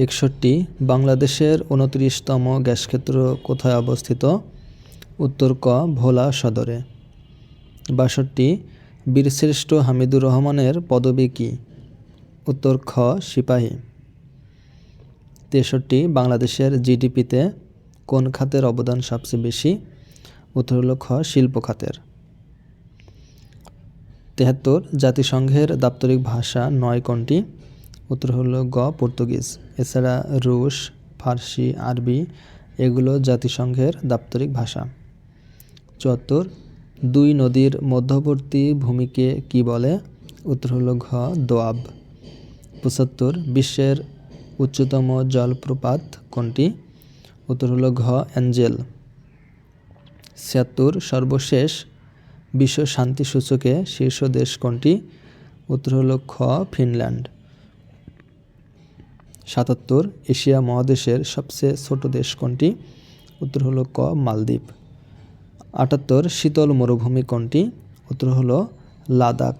একষট্টি, বাংলাদেশের উনত্রিশতম গ্যাসক্ষেত্র কোথায় অবস্থিত? উত্তর ক, ভোলা সদরে। বাষট্টি, বীরশ্রেষ্ঠ হামিদুর রহমানের পদবী কী? উত্তর খ, সিপাহী। তেষট্টি, বাংলাদেশের জিডিপিতে কোন খাতের অবদান সবচেয়ে বেশি? উত্তর হল খ, শিল্প খাতের। তেহাত্তর, জাতিসংঘের দাপ্তরিক ভাষা নয় কোনটি? উত্তর হল গ, পর্তুগিজ। এছাড়া রুশ, ফার্সি, আরবি এগুলো জাতিসংঘের দাপ্তরিক ভাষা। চুয়াত্তর, দুই নদীর মধ্যবর্তী ভূমিকে কি বলে? উত্তর হল ঘ, দোয়াব। পঁচাত্তর, বিশ্বের উচ্চতম জলপ্রপাত কোনটি? উত্তর হল ঘ, অ্যাঞ্জেল। ছিয়াত্তর, সর্বশেষ বিশ্ব শান্তি সূচকে শীর্ষ দেশ কোনটি? উত্তর হল খ, ফিনল্যান্ড। সাতাত্তর, এশিয়া মহাদেশের সবচেয়ে ছোট দেশ কোনটি? উত্তর হলো ক, মালদ্বীপ। আটাত্তর, শীতল মরুভূমি কোনটি? উত্তর হলো লাদাখ।